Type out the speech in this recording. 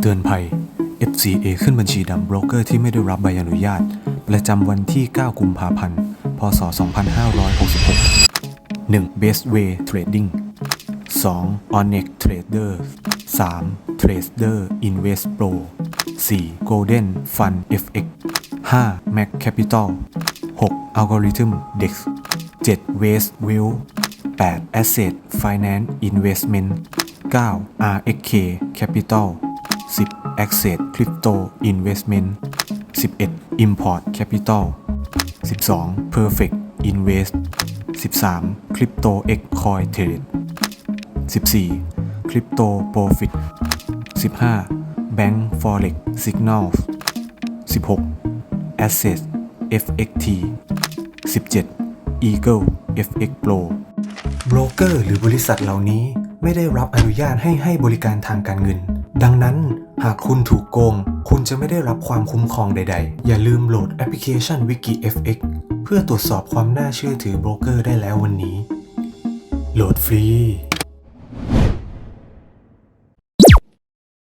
เตือนภัย FCA ขึ้นบัญชีดำโบรกเกอร์ที่ไม่ได้รับใบอนุญาต ประจำวันที่ 9 กุมภาพันธ์ พศ 2566 1. Best Way Trading 2. Onyx Trader 3. Trader Invest Pro 4. Golden Fund FX 5. Mac Capital 6. Algorithm Dex 7. Waste Will 8. Asset Finance Investment 9. RXK Capital 10. Access Crypto Investment 11. Import Capital 12. Perfect Invest 13. Crypto X Coin Trade 14. Crypto Profit 15. Bank Forex Signals 16. Access FXT 17. Eagle FX Pro โบรกเกอร์หรือบริษัทเหล่านี้ไม่ได้รับอนุญาตให้ให้บริการทางการเงิน ดังนั้นหากคุณถูกโกง คุณจะไม่ได้รับความคุ้มครองใด ๆ อย่าลืมโหลดแอปพลิเคชัน WikiFX เพื่อตรวจสอบความน่าเชื่อถือโบรกเกอร์ได้แล้ววันนี้ โหลดฟรี